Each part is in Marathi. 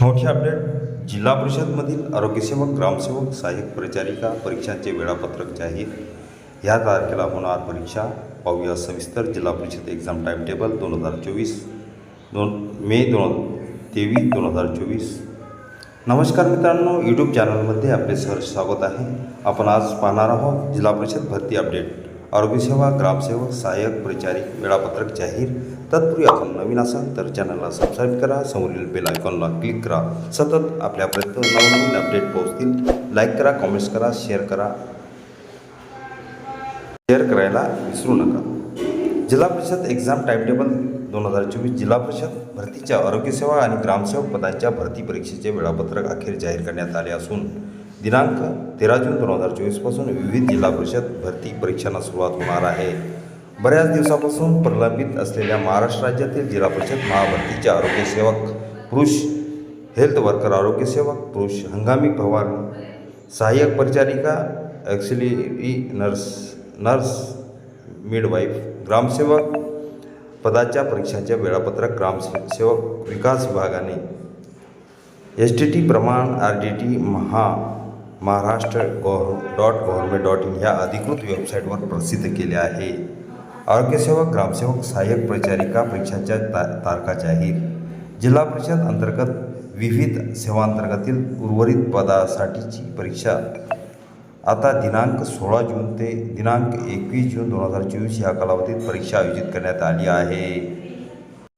मोठी अपडेट जिल्हा परिषदमधील आरोग्यसेवक ग्रामसेवक सहाय्यक परिचारिका परीक्षांचे वेळापत्रक जाहीर. ह्या तारखेला होणार परीक्षा पाहूया. सविस्तर जिल्हा परिषद एक्झाम टाईम टेबल दोन हजार चोवीस दोन मे दोन तेवीस दोन हजार चोवीस. नमस्कार मित्रांनो यूट्यूब चॅनलमध्ये आपले सहर्ष स्वागत आहे. आपण आज पाहणार आहोत जिल्हा परिषद भरती अपडेट आरोग्यसेवा ग्रामसेवक सहाय्यक परिचारिक वेळापत्रक जाहीर तत्पूर्वी आपण नवीन असाल तर चॅनलला सबस्क्राईब करा. समोरील बेल आयकॉनला क्लिक करा. सतत आपल्यापर्यंत नवनवीन अपडेट पोहोचतील. लाईक करा कॉमेंट्स करा शेअर करा. शेअर करायला विसरू नका. जिल्हा परिषद एक्झाम टाईमटेबल दोन हजार चोवीस जिल्हा परिषद भरतीच्या आरोग्यसेवा आणि ग्रामसेवक पदांच्या भरती परीक्षेचे वेळापत्रक अखेर जाहीर करण्यात आले असून दिनांक तेरा जून दोन हजार चोवीसपासून विविध जिल्हा परिषद भरती परीक्षांना सुरुवात होणार आहे. बऱ्याच दिवसापासून प्रलंबित असलेल्या महाराष्ट्र राज्यातील जिल्हा परिषद महाभरतीच्या आरोग्यसेवक पुरुष हेल्थ वर्कर आरोग्यसेवक पुरुष हंगामी फवारणी सहाय्यक परिचारिका ॲक्सिलरी नर्स नर्स मिडवाईफ ग्रामसेवक पदाच्या परीक्षांचे वेळापत्रक ग्रामसेवक विकास विभागाने एस टी टी प्रमाण R D T Maha Maharashtra gov dot government dot in ह्या अधिकृत वेबसाईटवर प्रसिद्ध केले आहे. आरोग्यसेवक ग्रामसेवक सहाय्यक परिचारिका परीक्षांच्या ता तारखा जाहीर. जिल्हा परिषद अंतर्गत विविध सेवांतर्गतील उर्वरित पदासाठीची परीक्षा. आता दिनांक सोळा जून ते दिनांक एकवीस जून दोन हजार चोवीस ह्या कालावधीत परीक्षा आयोजित करण्यात आली आहे.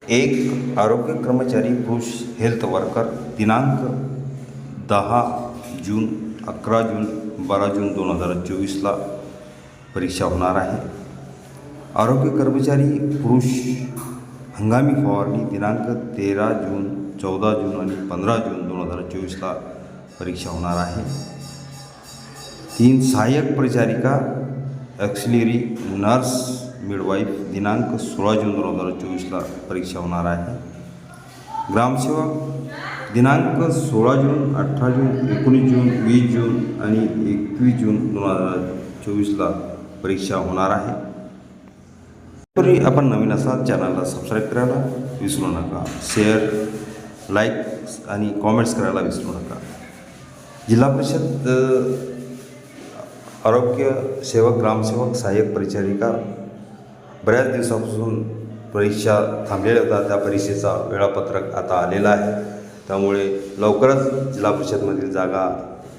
एक आरोग्य कर्मचारी पुरुष हेल्थ वर्कर दिनांक दहा जून अकरा जून बारा जून दोन हजार चोवीसला परीक्षा होणार आहे. आरोग्य कर्मचारी पुरुष हंगामी फवारणी दिनांक तेरा जून चौदा जून आणि पंधरा जून दोन हजार चोवीसला परीक्षा होणार आहे. तीन सहाय्यक परिचारिका ॲक्सिलरी नर्स मिडवाईफ दिनांक सोळा जून दोन हजार चोवीसला परीक्षा होणार आहे. ग्रामसेवक दिनांक सोळा जून अठरा जून एकोणीस जून वीस जून आणि एकवीस जून दोन हजार चोवीसला परीक्षा होणार आहे. तरी आपण नवीन असाल चॅनलला सबस्क्राईब करायला विसरू नका. शेअर लाईक आणि कॉमेंट्स करायला विसरू नका. जिल्हा परिषद आरोग्य सेवक ग्रामसेवक सहाय्यक परिचारिका बऱ्याच दिवसापासून परीक्षा थांबलेल्या होत्या. त्या परीक्षेचा वेळापत्रक आता आलेला आहे. त्यामुळे लवकरच जिल्हा परिषदमधील जागा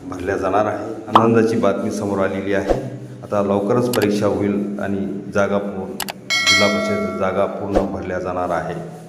भरल्या जाणार आहे. आनंदाची बातमी समोर आलेली आहे. आता लवकरच परीक्षा होईल आणि जागा पूर्ण जिल्हा परिषद जागा पूर्ण भरल्या जाणार आहे.